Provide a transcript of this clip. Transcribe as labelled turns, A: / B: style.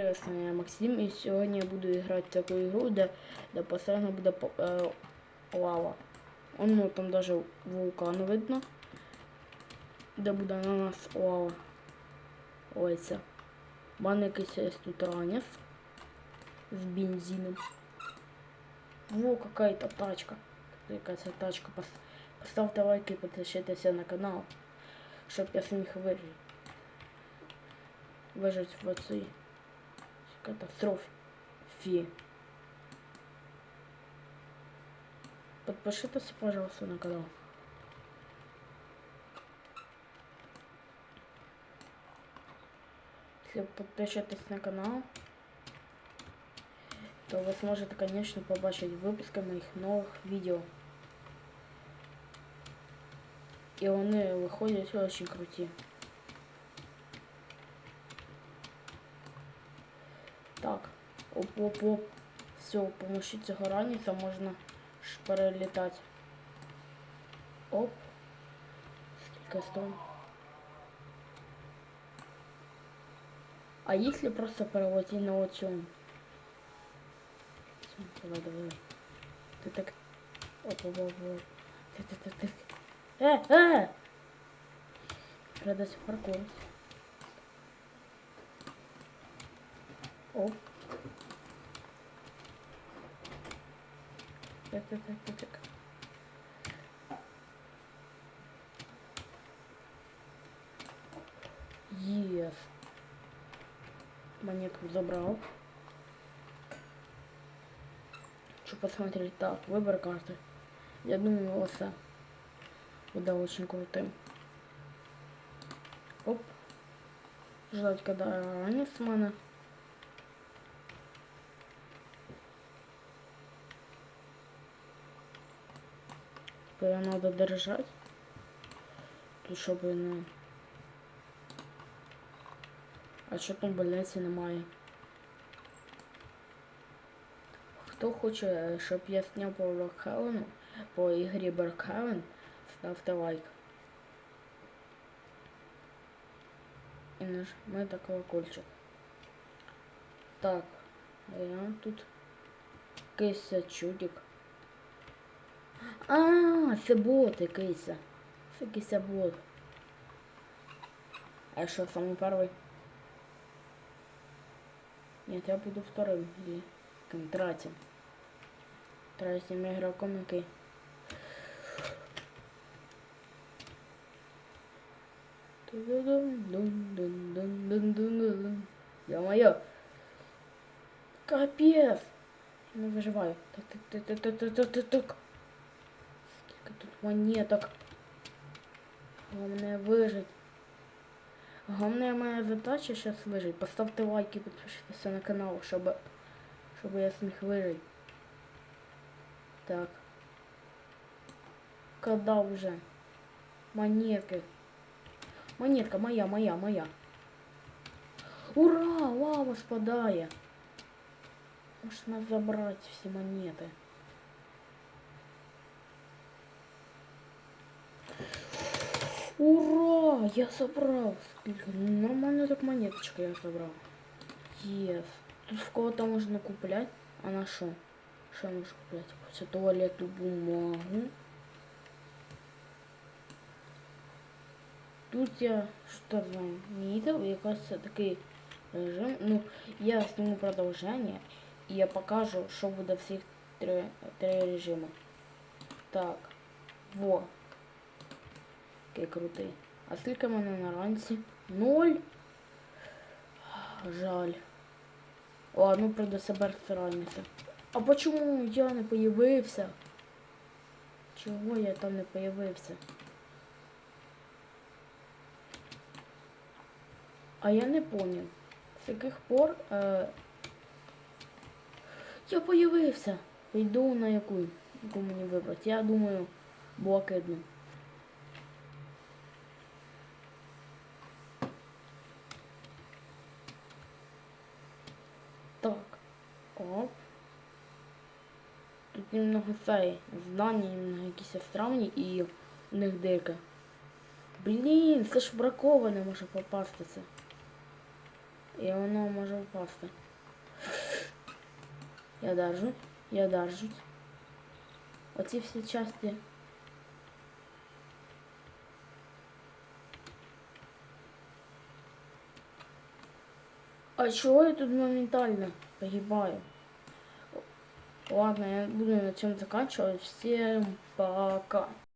A: Приветствую, я Максим, и сегодня я буду играть в такую игру, где, где постоянно будет по- э, лава. Он, ну, там даже вулкан видно, де буде на нас лава. Ось це. Мене якийсь тут ранец з бензином. Во, какая-то тачка. Якась тачка. Пос- Поставте лайк і на канал, щоб я зміг вижити. Вижити в цій катастрофе. Подпишитесь, пожалуйста, на канал. Если подпишетесь на канал, то ви зможете, конечно, побачити випуски моїх нових відео. І вони виходять очень круті. Так, оп-оп-оп. Все, помощі цього раніця можна ж перелітати. Оп. Скільки стоїть? А если просто переводити на оцю? Цю, Давай, давай. Ти так. Оп, оп, оп, оп. Ти, ти, ти, ти. Е, е! Придеться паркур. Оп. Так, так, так, так, так. Єс. Монетку забрал. Что посмотреть? Так, выбор карты. Я думаю, лоса будет очень крутым. Оп. Ждать, когда ранец с мене. Теперь надо держать. Щоб не. А що там больниці немає? Хто хоче, щоб я зняв по Брокхевену, по ігрі Брокхевен, ставте лайк. І нажмите колокольчик. Так, я тут якийсь чудик. А, це бот якийсь. Це якийсь бот. А я що, самый первый? Нет, я буду вторым или каким третьим. Третьим игроком який. Ё-моё! Капец! Не выживаю. Так, так, так, так, так, так, так, так. Скільки тут монеток. Головне вижить. Головне моя задача зараз вижити. Поставте лайки, підпишіться на канал, щоб, щоб я зміг вижити. Так. Когда вже? Монетки. Монетка моя, моя, моя. Ура! Лава спадає. Можна забрати всі монети. Ура! Я собрал. Сколько? Нормально так монеточка я собрал. Ес. Тут в кого-то можно куплять. А на что? Что можно куплять? Хотя туалетную бумагу. Тут я что заметил, якось такий режим. Ну, я сниму продовження і я покажу, що буде всіх три, три режими. Так. Во. Який крутий. А скільки в мене на ранці? Ноль. Жаль. Ладно, придеться берегти раніше. А почему я не появився? Чого я там не появився? А я не понял. З яких пор е, я появився. Йду на яку, яку мені вибрати. Я думаю, блакитну. Так. Оп. Тут немного цей здання, немного якісь странні і у них дирка. Блін, це ж браковане може попастися. І воно може впасти. Я держу, я держу. Оці всі часті. А чого я тут моментально погибаю? Ладно, я буду на цьому заканчивать. Всем пока.